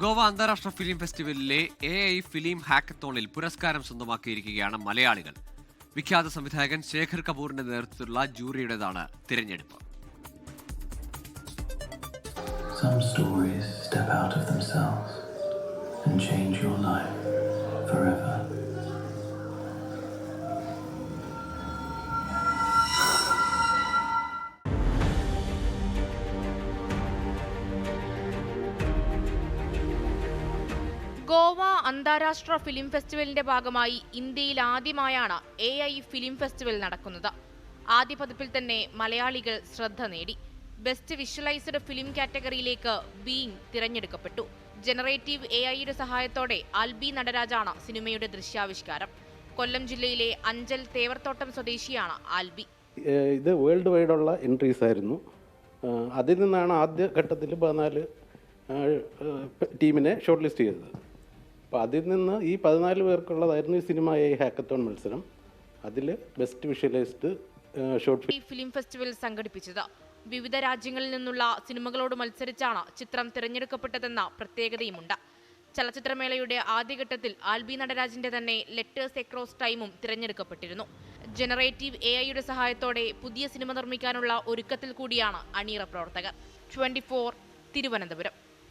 ഗോവ അന്താരാഷ്ട്ര ഫിലിം ഫെസ്റ്റിവലിലെ A I film ഹാക്കത്തോണിൽ പുരസ്കാരം സ്വന്തമാക്കിയിരിക്കുകയാണ് മലയാളികൾ വിഖ്യാത സംവിധായകൻ ശേഖർ കപൂറിന്റെ നേതൃത്വത്തിലുള്ള ജൂറിയുടേതാണ് തിരഞ്ഞെടുപ്പ് Some stories step out of themselves and change your life forever. Goa അന്താരാഷ്ട്ര ഫിലിം ഫെസ്റ്റിവലിന്റെ ഭാഗമായി ഇന്ത്യയിൽ ആദ്യമായാണ് എ ഐ ഫിലിം ഫെസ്റ്റിവൽ നടക്കുന്നത്. ആദ്യ പതിപ്പിൽ തന്നെ മലയാളികൾ ശ്രദ്ധ നേടി. ബെസ്റ്റ് വിഷ്വലൈസ്ഡ് ഫിലിം കാറ്റഗറിയിലേക്ക് ബീങ് തിരഞ്ഞെടുക്കപ്പെട്ടു. ജനറേറ്റീവ് എ ഐയുടെ സഹായത്തോടെ ആൽബി നടരാജാണ് സിനിമയുടെ ദൃശ്യാവിഷ്കാരം. കൊല്ലം ജില്ലയിലെ അഞ്ചൽ തേവർത്തോട്ടം സ്വദേശിയാണ് ആൽബി ഇത് വേൾഡ് വൈഡുള്ള എൻട്രീസ് ആയിരുന്നു. അതിൽ നിന്നാണ് ആദ്യ ഘട്ടത്തിൽ പതിനാല് ടീമിനെ ഷോർട്ട് ലിസ്റ്റ് ചെയ്തത്. അപ്പോൾ അതിൽ നിന്ന് ഈ പതിനാല് പേർക്കുള്ളതായിരുന്നു ഈ സിനിമ ഈ ഹാക്കത്തോൺ മത്സരം. അതിൽ best visualised short film festival സംഘടിപ്പിച്ചത്. വിവിധ രാജ്യങ്ങളിൽ നിന്നുള്ള സിനിമകളോട് മത്സരിച്ചാണ് ചിത്രം തിരഞ്ഞെടുക്കപ്പെട്ടതെന്ന പ്രത്യേകതയുമുണ്ട്. ചലച്ചിത്രമേളയുടെ ആദ്യഘട്ടത്തിൽ ആൽബി നടരാജിന്റെ തന്നെ ലെറ്റേഴ്സ് എക്രോസ് ടൈമും തിരഞ്ഞെടുക്കപ്പെട്ടിരുന്നു. ജനറേറ്റീവ് എ ഐയുടെ സഹായത്തോടെ പുതിയ സിനിമ നിർമ്മിക്കാനുള്ള ഒരുക്കത്തിൽ കൂടിയാണ് അണിയറ പ്രവർത്തകർ. ട്വന്റി തിരുവനന്തപുരം.